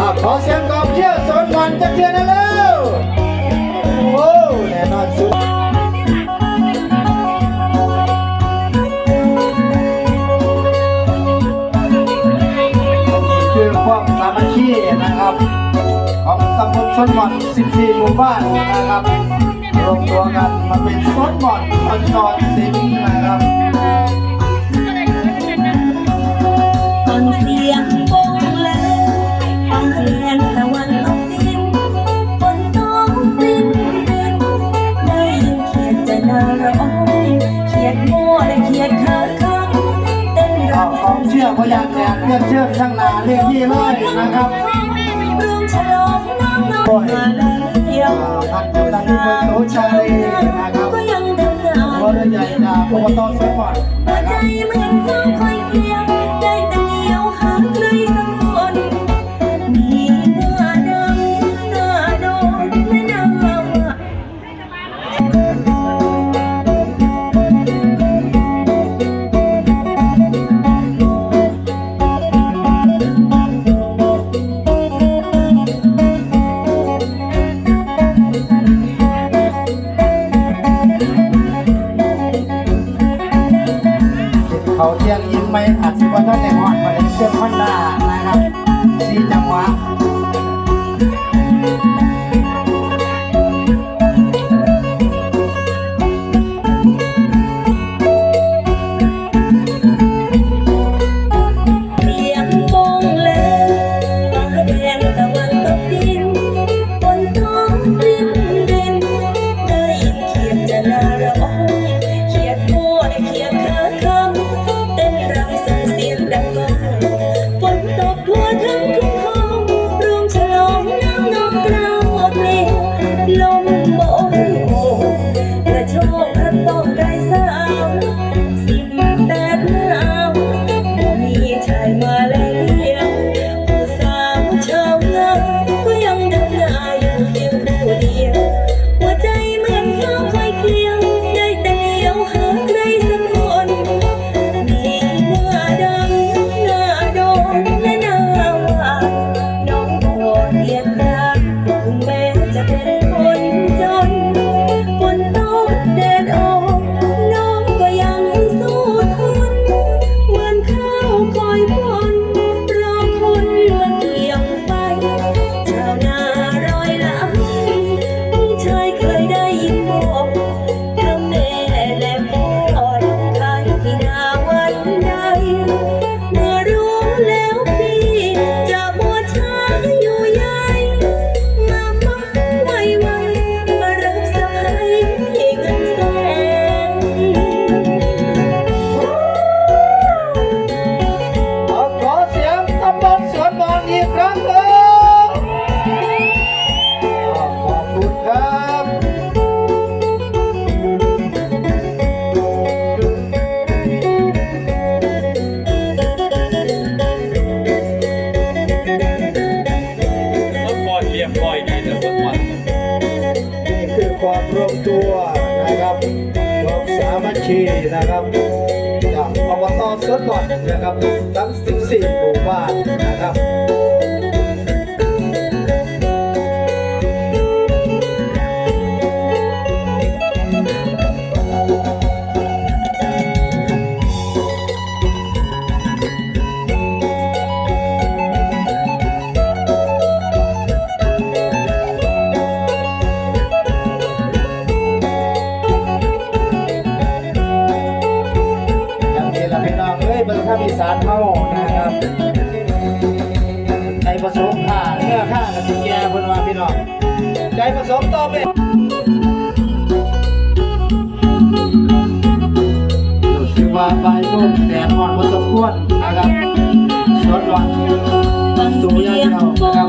อ่ขอเสียงกองเชียร์สนวันเชียนะเร็วโอ้แน่นอนสุดคือความสามัคคีนะครับ ของตำบลสนวัน 14 หมู่บ้านนะครับรวมตัวกันมาเป็นสนวันคนจอดสินะครับ con siêng cô พยานแดดเลือดเชื่อมช่างนาเรียกที่เลยนะครับโอ้ยพันอยู่ทางที่เมืองโอชัยนะครับวัดใหญ่จากอบตสวนก่อนนะครับ ซ่านะครับชี้จังหวะ 啊 นะครับทั้ง 14 หมู่บ้าน ใจผสมผ่าเนื้อข้างกับกุญแจบนวาพี่น้องใจผสมต่อไปสึว่าปลายพุ่มแดดอ่อนพอสมควรนะครับสวนหวอนสูยาวนะครับ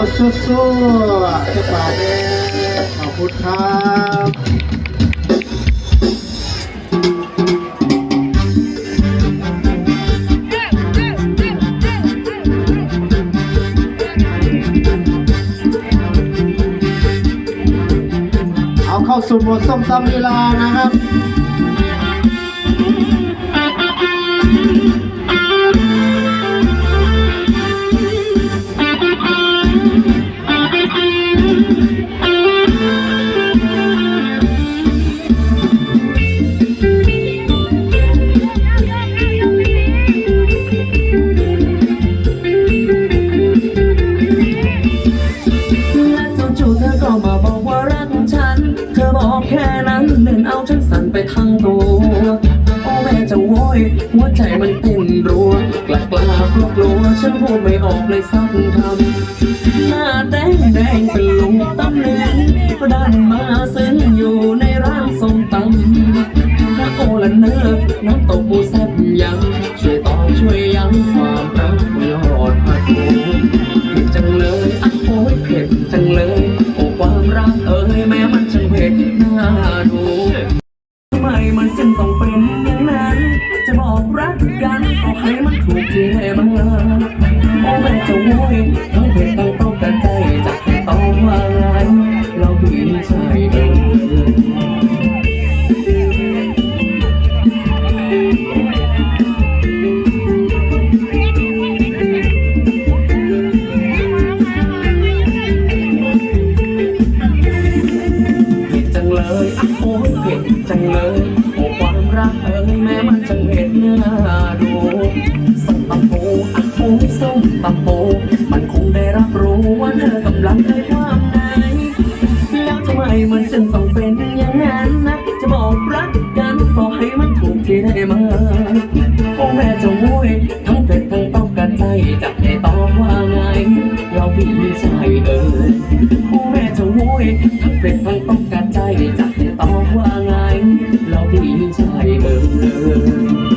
เอาสู้ๆจะปาเน่ขอบคุณครับเอาเข้าสู่หมวดส้มตำลีลานะครับ ไปทั้งตัว โอ้แม่จะโวยหัวใจมันเต้นรัวกล้ากล้ากลัวกลัวฉันพูดไม่ออกเลยสักคำหน้าแดงแดงเป็น โห มันคงได้รับรู้ว่าเธอกำลังเคยความไหน แล้วทำไมมันจึงต้องเป็นอย่างนั้นนะจะบอกรักกันต่อให้มันถูกที่ได้มาโอ้แม่จอุ้ยทั้งเผ็ดทั้งต้องกันใจจะให้ตอบว่าไง เราพี่ชายเออโอแม่จะโวยทั้งเป็ดทั้งต้องการใจจะให้ตอบว่าไง เราพี่ชายเออ